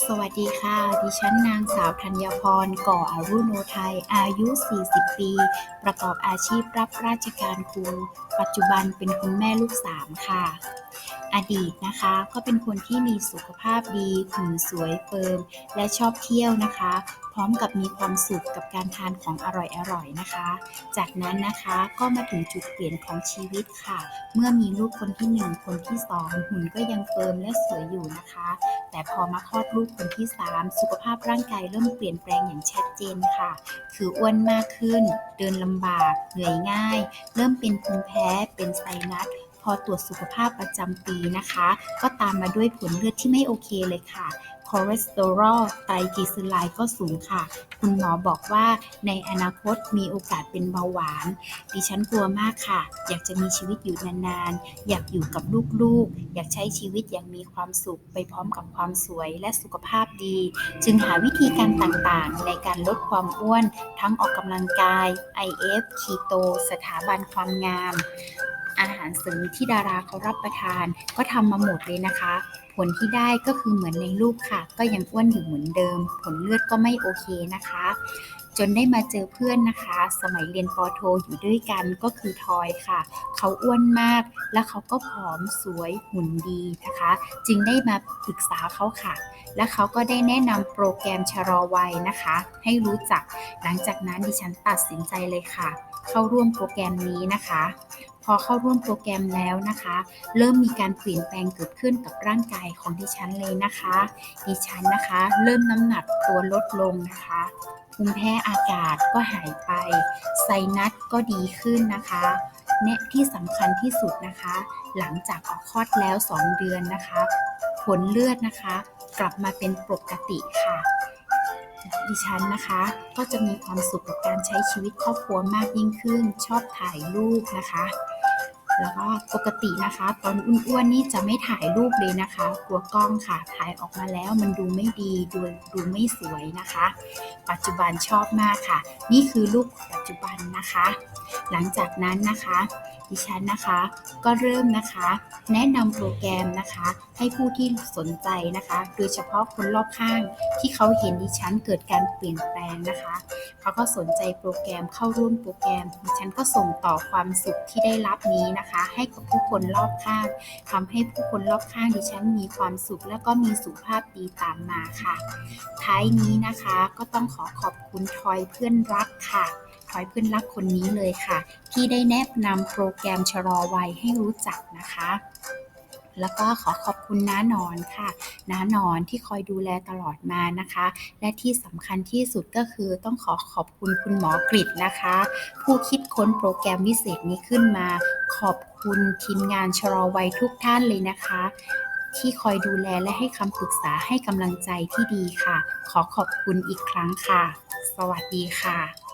สวัสดีค่ะ ดิฉันนางสาวธัญพร ก่ออารุโนไทย อายุ 40 ปี ประกอบอาชีพรับราชการครู ปัจจุบันเป็นคุณแม่ลูกสามค่ะ อดีตนะคะ ก็เป็นคนที่มีสุขภาพดีหุ่นสวยเฟิร์ม และชอบเที่ยวนะคะ พร้อมกับมีความสุขกับการทานของอร่อยๆนะคะ จากนั้นนะคะก็มาถึงจุดเปลี่ยนของชีวิตค่ะ เมื่อมีลูกคนที่หนึ่งคนที่สองหุ่นก็ยังเฟิร์มและสวยอยู่นะคะ แต่พอมาคลอดลูกคนที่ 3 สุขภาพร่างกายเริ่มเปลี่ยนแปลงอย่างชัดเจนค่ะ คืออ้วนมากขึ้น เดินลำบาก เหนื่อยง่าย เริ่มเป็นภูมิแพ้ เป็นไซนัสพอตรวจสุขภาพประจำปีนะคะ ก็ตามมาด้วยผลเลือดที่ไม่โอเคเลยค่ะ อเลสเตอรอลไตรกลีเซอไรด์ก็สูงค่ะ คุณหมอบอกว่าในอนาคตมีโอกาสเป็นเบาหวาน ดิฉันกลัวมากค่ะ อยากจะมีชีวิตอยู่นานๆ อยากอยู่กับลูกๆ อยากใช้ชีวิตอย่างมีความสุขไปพร้อมกับความสวยและสุขภาพดี จึงหาวิธีการต่างๆ ในการลดความอ้วน ทั้งออกกำลังกาย IF คีโต สถาบันความงาม อาหารเสริมที่ดาราเขารับประทาน ก็ทำมาหมดเลยนะคะ ผลที่ได้ก็คือเหมือนในรูปค่ะ ก็ยังอ้วนอยู่เหมือนเดิม ผลเลือดก็ไม่โอเคนะคะ จนได้มาเจอเพื่อนนะคะ สมัยเรียนปอโทอยู่ด้วยกันก็คือทอยค่ะ เขาอ้วนมาก และเขาก็ผอมสวยหุ่นดีนะคะ จึงได้มาปรึกษาเขาค่ะ และเขาก็ได้แนะนำโปรแกรมชะลอวัยนะคะ ให้รู้จัก หลังจากนั้นดิฉันตัดสินใจเลยค่ะ เข้าร่วมโปรแกรมนี้นะคะ พอเข้าร่วมโปรแกรมแล้วนะคะ เริ่มมีการเปลี่ยนแปลงเกิดขึ้นกับร่างกายของดิฉันเลยนะคะ ดิฉันนะคะ เริ่มน้ำหนักตัวลดลงนะคะภูมิแพ้อากาศก็หายไป ไซนัสก็ดีขึ้นนะคะและที่สำคัญที่สุดนะคะ หลังจากออกคลอดแล้ว 2 เดือนนะคะ ผลเลือดนะคะ กลับมาเป็นปกติค่ะ ดิฉันนะคะ ก็จะมีความสุขกับการใช้ชีวิตครอบครัวมากยิ่งขึ้น ชอบถ่ายรูปนะคะ แล้วก็ปกตินะคะ ตอนอ้วนๆนี่จะไม่ถ่ายรูปเลยนะคะ กลัวกล้องค่ะถ่ายออกมาแล้วมันดูไม่ดีดูดูไม่สวยนะคะ ปัจจุบันชอบมากค่ะ นี่คือรูปปัจจุบันนะคะ หลังจากนั้นนะคะ ดิฉันนะคะก็เริ่มนะคะ แนะนำโปรแกรมนะคะ ให้ผู้ที่สนใจนะคะ โดยเฉพาะคนรอบข้างที่เขาเห็นดิฉันเกิดการเปลี่ยนแปลงนะคะเขาก็สนใจโปรแกรมเข้าร่วมโปรแกรมดิฉันก็ส่งต่อความสุขที่ได้รับนี้นะคะ ให้กับผู้คนรอบข้างทำให้ผู้คนรอบข้างดิฉันมีความสุขและก็มีสุขภาพดีตามมาค่ะ ท้ายนี้นะคะก็ต้องขอขอบคุณทอยเพื่อนรักค่ะทอยเพื่อนรักคนนี้เลยค่ะ ที่ได้แนะนำโปรแกรมชะลอวัยให้รู้จักนะคะ แล้วก็ขอขอบคุณน้านอนค่ะ น้านอนที่คอยดูแลตลอดมานะคะ และที่สำคัญที่สุดก็คือต้องขอขอบคุณคุณหมอกริดนะคะ ผู้คิดค้นโปรแกรมวิเศษนี้ขึ้นมา ขอบคุณทีมงานชะลอวัยทุกท่านเลยนะคะ ที่คอยดูแลและให้คำปรึกษาให้กำลังใจที่ดีค่ะ ขอขอบคุณอีกครั้งค่ะ สวัสดีค่ะ